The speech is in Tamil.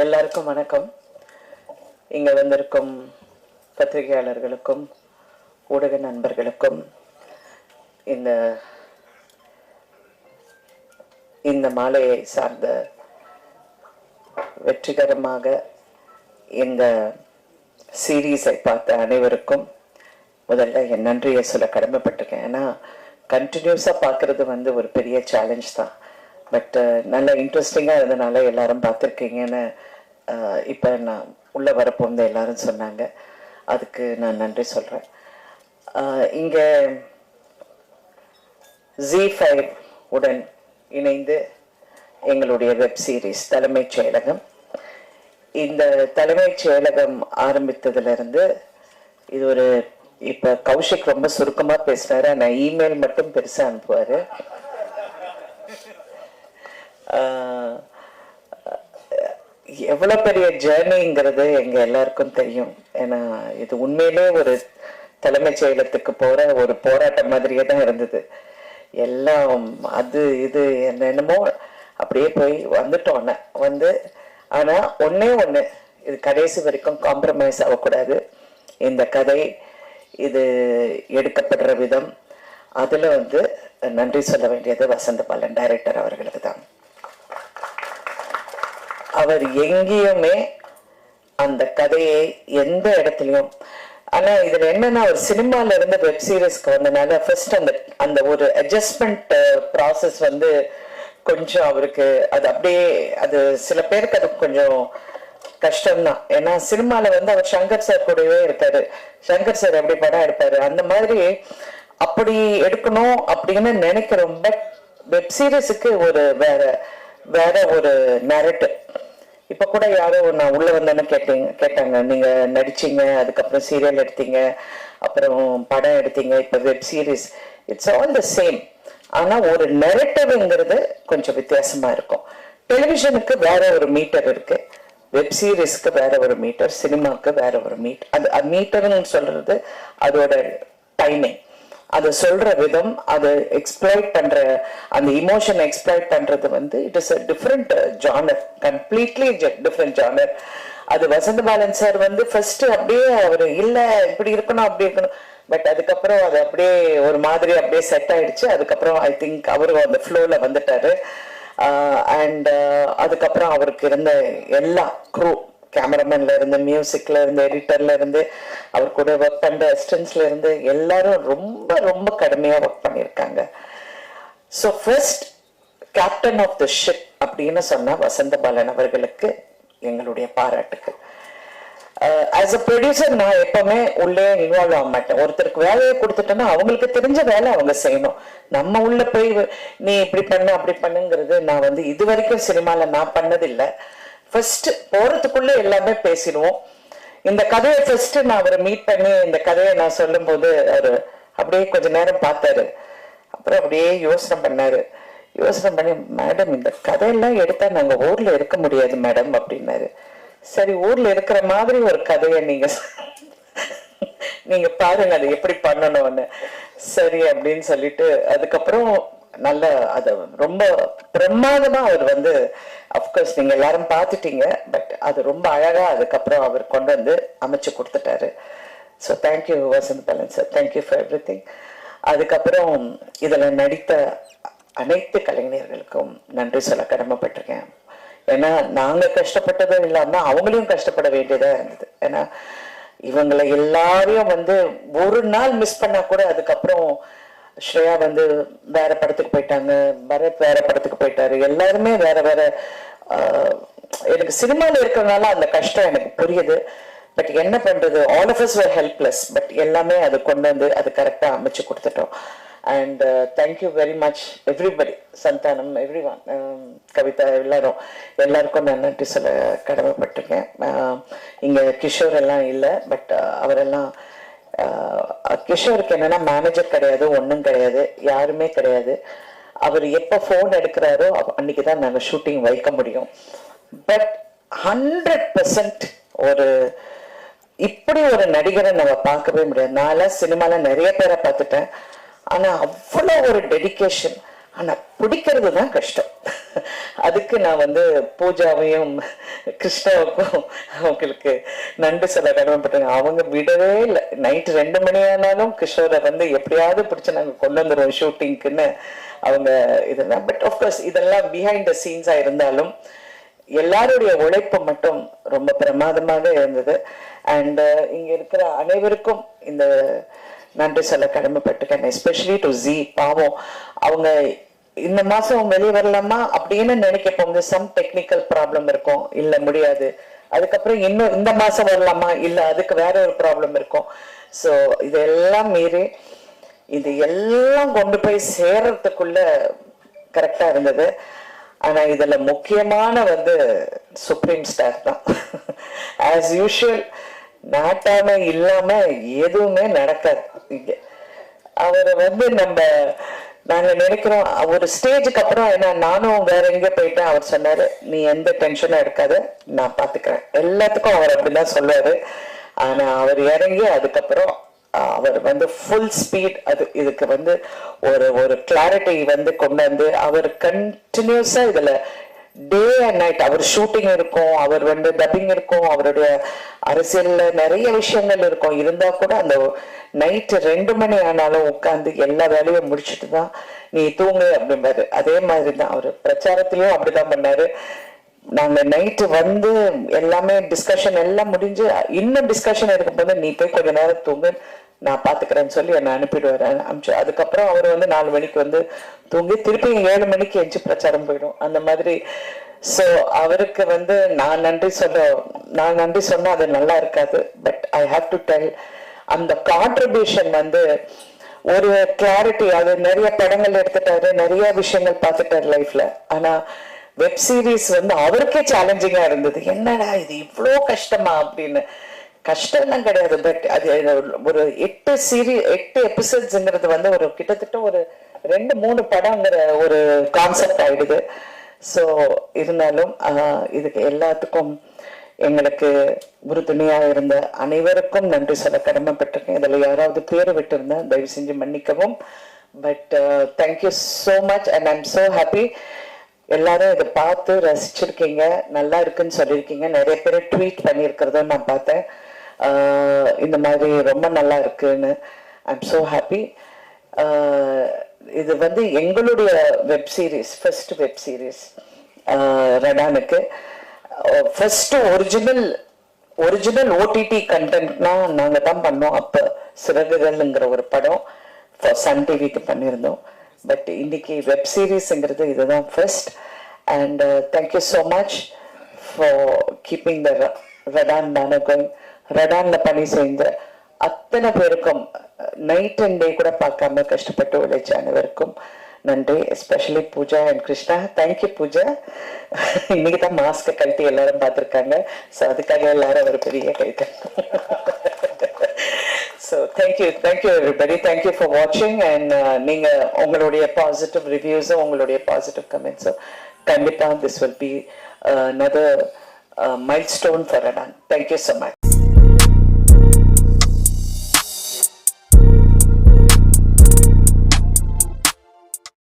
எல்லாருக்கும் வணக்கம். இங்கே வந்திருக்கும் பத்திரிகையாளர்களுக்கும் ஊடக நண்பர்களுக்கும் இந்த இந்த மாலையை சார்ந்த வெற்றிகரமாக இந்த சீரீஸை பார்த்த அனைவருக்கும் முதல்ல என் நன்றியை சொல்ல கடமைப்பட்டிருக்கேன். ஏன்னா கண்டினியூஸாக பார்க்குறது வந்து ஒரு பெரிய சேலஞ்ச் தான். பட் uh, நல்ல இன்ட்ரெஸ்டிங்காக இருந்தனால எல்லாரும் பார்த்துருக்கீங்கன்னு uh, இப்போ நான் உள்ளே வரப்போந்து எல்லாரும் சொன்னாங்க. அதுக்கு நான் நன்றி சொல்கிறேன் uh, இங்கே ஜி ஃபைவ் உடன் இணைந்து எங்களுடைய வெப் சீரிஸ் தலைமைச் செயலகம். இந்த தலைமைச் செயலகம் ஆரம்பித்ததுலேருந்து இது ஒரு இப்போ கௌஷிக் ரொம்ப சுருக்கமாக பேசுனாரு ஆனால் இமெயில் மட்டும் பெருசாக அனுப்புவார். எவ்வளோ பெரிய ஜேர்னிங்கிறது எங்கள் எல்லாருக்கும் தெரியும். ஏன்னா இது உண்மையிலே ஒரு தலைமைச் செயலத்துக்கு போகிற ஒரு போராட்டம் மாதிரியே தான் இருந்தது. எல்லாம் அது இது என்னென்னமோ அப்படியே போய் வந்துட்டோன்னே வந்து ஆனால் ஒன்றே ஒன்று இது கடைசி வரைக்கும் காம்ப்ரமைஸ் ஆகக்கூடாது. இந்த கதை இது எடுக்கப்படுற விதம் அதில் வந்து நன்றி சொல்ல வேண்டியது வசந்த பாலன் டைரக்டர் அவர்களுக்கு தான். அவர் எங்கேயுமே அந்த கதையை எந்த இடத்துலையும் ஆனா இதுல என்னன்னா ஒரு சினிமால இருந்து வெப் சீரிஸ்க்கு வந்தனால ஃபர்ஸ்ட் அந்த அந்த ஒரு அட்ஜஸ்ட்மெண்ட் ப்ராசஸ் uh, வந்து கொஞ்சம் அவருக்கு அது அப்படியே அது சில பேருக்கு அது கொஞ்சம் கஷ்டம்தான். ஏன்னா சினிமால வந்து அவர் சங்கர் சார் கூடவே இருக்காரு. சங்கர் சார் எப்படி படம் எடுப்பாரு? அந்த மாதிரி அப்படி எடுக்கணும் அப்படின்னு நினைக்கிறோம். பட் வெப் சீரிஸுக்கு ஒரு வேற வேற ஒரு நரட்டிவ் இப்ப கூட யாரோ நான் உள்ள வந்தேன்னு கேட்டீங்க கேட்டாங்க. நீங்க நடிச்சீங்க அதுக்கப்புறம் சீரியல் எடுத்தீங்க அப்புறம் படம் எடுத்தீங்க இப்ப web series it's all the same ஆனா ஒரு நெரட்டிவ்ங்கிறது கொஞ்சம் வித்தியாசமா இருக்கும். டெலிவிஷனுக்கு வேற ஒரு மீட்டர் இருக்கு. வெப் சீரிஸ்க்கு வேற ஒரு மீட்டர் சினிமாவுக்கு வேற ஒரு மீட் அது மீட்டர்னு சொல்றது அதோட டைமிங் அதை சொல்ற விதம் அது எக்ஸ்பிளைட் பண்ற அந்த இமோஷனை எக்ஸ்பிளைட் பண்றது வந்து it is a different genre completely different genre அது வசந்த பாலன் சார் வந்து ஃபர்ஸ்ட் அப்படியே அவர் இல்ல இப்படி இருக்கணும் அப்படி இருக்கணும். பட் அதுக்கப்புறம் அது அப்படியே ஒரு மாதிரி அப்படியே செட் ஆயிடுச்சு. அதுக்கப்புறம் ஐ திங்க் அவரும் அந்த ஃப்ளோல வந்துட்டாரு. Uh, அண்ட் uh, அதுக்கப்புறம் அவருக்கு இருந்த எல்லா க்ரூ கேமராமேன்ல இருந்து மியூசிக்ல இருந்து எடிட்டர்ல இருந்து அவர் கூட ஒர்க் பண்ற அசிஸ்டன்ஸ்ல இருந்து எல்லாரும் ரொம்ப ரொம்ப கடுமையா ஒர்க் பண்ணியிருக்காங்க. So first captain of the ship அப்படின்னு சொன்ன வசந்த பாலன் அவர்களுக்கு எங்களுடைய பாராட்டுகள் ஆஸ் uh, அ ப்ரொடியூசர் நான் எப்பவுமே உள்ளே இன்வால்வ் ஆக மாட்டேன். ஒருத்தருக்கு வேலையை கொடுத்துட்டோன்னா அவங்களுக்கு தெரிஞ்ச வேலை அவங்க செய்யணும். நம்ம உள்ள போய் நீ இப்படி பண்ணு அப்படி பண்ணுங்கிறது நான் வந்து இது வரைக்கும் சினிமாவில் நான் பண்ணதில்லை. ஃபர்ஸ்ட் போறதுக்குள்ள எல்லாமே பேசிடுவோம். இந்த கதையை ஃபர்ஸ்ட் நான் அவரை மீட் பண்ணி இந்த கதையை நான் சொல்லும் போது அவர் அப்படியே கொஞ்ச நேரம் பார்த்தாரு. அப்புறம் அப்படியே யோசனை பண்ணாரு. யோசனை பண்ணி மேடம் இந்த கதையெல்லாம் எடுத்தா நாங்க ஊர்ல இருக்க முடியாது மேடம் அப்படின்னாரு. சரி ஊர்ல இருக்கிற மாதிரி ஒரு கதையை நீங்க நீங்க பாருங்க அதை எப்படி பண்ணணும்னு. சரி அப்படின்னு சொல்லிட்டு அதுக்கப்புறம் நல்ல அது ரொம்ப பிரமாதமா அவர் வந்து அப்கோர்ஸ் நீங்க எல்லாரும் பார்த்துட்டீங்க பட் அது ரொம்ப அழகா அதுக்கப்புறம் அவர் கொண்டு வந்து அமைச்சு கொடுத்துட்டாரு. So thank you Vasanth Balan sir thank you for everything அதுக்கப்புறம் இதுல நடித்த அனைத்து கலைஞர்களுக்கும் நன்றி சொல்ல கடமைப்பட்டிருக்கேன். ஏன்னா நாங்க கஷ்டப்பட்டதும் இல்லாம அவங்களையும் கஷ்டப்பட வேண்டியதா இருந்தது. ஏன்னா இவங்களை எல்லாரையும் வந்து ஒரு நாள் மிஸ் பண்ணா கூட அதுக்கப்புறம் ஸ்ரேயா வந்து வேற படத்துக்கு போயிட்டாங்க பரத் வேற படத்துக்கு போயிட்டாரு. எல்லாருமே வேற வேற எனக்கு சினிமாவில் இருக்கிறதுனால அந்த கஷ்டம் எனக்கு புரியுது. பட் என்ன பண்றது? All of us were helpless but எல்லாமே அது கொண்டு வந்து அது கரெக்டாக அமைச்சு கொடுத்துட்டோம். And thank you very much everybody Santhanam everyone um, Kavitha எல்லாரும். எல்லாருக்கும் நான் நன்றி சொல்ல கடமைப்பட்டிருக்கேன். இங்கே கிஷோர் எல்லாம் இல்லை பட் அவரெல்லாம் கிஷோருக்கு என்னன்னா மேனேஜர் கிடையாது ஒன்றும் கிடையாது யாருமே கிடையாது. அவர் எப்போ ஃபோன் எடுக்கிறாரோ அன்னைக்கு தான் நாங்கள் ஷூட்டிங் வைக்க முடியும். பட் ஹண்ட்ரட் பர்சன்ட் ஒரு இப்படி ஒரு நடிகரை நம்ம பார்க்கவே முடியாது. நான் சினிமாவில் நிறைய பேரை பார்த்துட்டேன். ஆனால் அவ்வளோ ஒரு டெடிக்கேஷன் ஆனால் பிடிக்கிறது தான் கஷ்டம். அதுக்கு நான் வந்து பூஜாவையும் கிருஷ்ணாவுக்கும் அவங்களுக்கு நன்றி சொல்ல கடமைப்பட்டாங்க அவங்க விடவே இல்லை. நைட்டு ரெண்டு மணி ஆனாலும் கிஷோரை வந்து எப்படியாவது பிடிச்சி நாங்கள் கொண்டு வந்துடுவோம் ஷூட்டிங்க்குன்னு அவங்க இதெல்லாம். பட் ஆஃப்கோர்ஸ் இதெல்லாம் பிஹைண்ட் த சீன்ஸாக இருந்தாலும் எல்லாருடைய உழைப்பு மட்டும் ரொம்ப பிரமாதமாக இருந்தது. அண்ட் uh, இங்க இருக்கிற அனைவருக்கும் இந்த நன்றி சொல்ல கடமைப்பட்டிருக்கேன். எஸ்பெஷலி டு ஜி பாவம். அவங்க இந்த மாசம் வெளியே வரலாமா அப்படின்னு நினைக்க வந்து சம் டெக்னிக்கல் ப்ராப்ளம் இருக்கும். இல்ல முடியாது. அதுக்கப்புறம் இன்னும் இந்த மாசம் வரலாமா? இல்ல அதுக்கு வேற ஒரு ப்ராப்ளம் இருக்கும். ஸோ இதெல்லாம் மீறி இது எல்லாம் கொண்டு போய் சேர்றதுக்குள்ள கரெக்டா இருந்தது. ஆனா இதுல முக்கியமான வந்து சுப்ரீம் ஸ்டார் தான். ஆஸ் யூஷுவல் நாட்டாம இல்லாம எதுவுமே நடக்காது. இங்க அவரை வந்து நம்ம நாங்க நினைக்கிறோம் ஒரு ஸ்டேஜுக்கு அப்புறம் என்ன நானும் வேற எங்க போயிட்டேன். அவர் சொன்னாரு நீ எந்த டென்ஷனும் இருக்காத நான் பாத்துக்கிறேன். எல்லாத்துக்கும் அவர் அப்படிதான் சொல்லுவாரு. ஆனா அவர் இறங்கி அதுக்கப்புறம் அவர் வந்து ஃபுல் ஸ்பீட் அது இதுக்கு வந்து ஒரு ஒரு கிளாரிட்டி வந்து கொண்டு வந்து அவர் கண்டினியூஸா இதுல டே அண்ட் நைட் அவர் ஷூட்டிங் இருக்கும் அவர் வந்து டப்பிங் இருக்கும் அவருடைய அரசியல்ல நிறைய விஷயங்கள் இருக்கும். இருந்தா கூட அந்த நைட்டு ரெண்டு மணி ஆனாலும் உட்காந்து எல்லா வேலையும் முடிச்சிட்டு தான் நீ தூங்கு அப்படிம்பாரு. அதே மாதிரி தான் அவர். பிரச்சாரத்திலையும் அப்படிதான் பண்ணாரு. நாங்க நைட்டு வந்து எல்லாமே டிஸ்கஷன் எல்லாம் முடிஞ்சு இன்னும் டிஸ்கஷன் இருக்கும்போது நீ போய் கொஞ்ச நேரம் தூங்கு நான் பாத்துக்கிறேன்னு சொல்லி என்னை அனுப்பிடுவாரு. அனுப்பிச்சு அதுக்கப்புறம் அவர் வந்து நாலு மணிக்கு வந்து தூங்கி திருப்பி ஏழு மணிக்கு எஞ்சி பிரச்சாரம் போயிடும். அந்த மாதிரி. சோ அவருக்கு வந்து நான் நன்றி சொல்ல நான் நன்றி சொன்னா அது நல்லா இருக்காது. But I have to tell அந்த கான்ட்ரிபியூஷன் வந்து ஒரு கிளாரிட்டி அது நிறைய படங்கள் எடுத்துட்டாரு நிறைய விஷயங்கள் பார்த்துட்டாரு லைஃப்ல ஆனா வெப் சீரிஸ் வந்து அவருக்கே சேலஞ்சிங்கா இருந்தது. என்னடா இது இவ்வளோ கஷ்டமா அப்படின்னு. கஷ்டம்லாம் கிடையாது. பட் அது ஒரு எட்டு சீரி எட்டு எபிசோட்ஸ்ங்கிறது வந்து ஒரு கிட்டத்தட்ட ஒரு ரெண்டு மூணு படங்கிற ஒரு கான்செப்ட் ஆயிடுது. ஸோ இருந்தாலும் ஆஹ், இதுக்கு எல்லாத்துக்கும் எங்களுக்கு உறுதுணையாக இருந்த அனைவருக்கும் நன்றி சொல்ல கடமைப்பட்டிருக்கேன். இதுல யாராவது பேர் விட்டிருந்தா தயவு செஞ்சு மன்னிக்கவும். But thank you so much and I'm so happy எல்லாரும் இதை பார்த்து ரசிச்சிருக்கீங்க நல்லா இருக்குன்னு சொல்லியிருக்கீங்க. நிறைய பேர் ட்வீட் பண்ணியிருக்கிறதும் நான் பார்த்தேன். இந்த மாதிரி ரொம்ப நல்லா இருக்குன்னு. ஐம் ஸோ ஹாப்பி இது வந்து எங்களுடைய web series first web series ரடானுக்கு. First original original OTT கண்டென்ட்னா நாங்கள் தான் பண்ணோம். அப்போ சிறகுகள்ங்கிற ஒரு படம் சன் டிவிக்கு பண்ணியிருந்தோம். பட் இன்னைக்கு வெப் சீரிஸ்ங்கிறது இதுதான் first and thank you so much for keeping the Radaan banner ரடானில் பணி செய்த அத்தனை பேருக்கும் நைட் அண்ட் டே கூட பார்க்காம கஷ்டப்பட்டு உழைச்ச அனைவருக்கும் நன்றி. Especially Pooja and Krishna. Thank you Pooja. இன்னைக்கு தான் மாஸ்க்கை கழட்டி எல்லாரும் பார்த்துருக்காங்க. ஸோ அதுக்காக எல்லாரும் ஒரு பெரிய கைட்டு so thank you thank you everybody thank you for வாட்சிங் அண்ட் நீங்க உங்களுடைய பாசிட்டிவ் ரிவ்யூஸும் உங்களுடைய பாசிட்டிவ் கமெண்ட்ஸும் கண்டிப்பாக this will be another milestone for Radaan thank you so much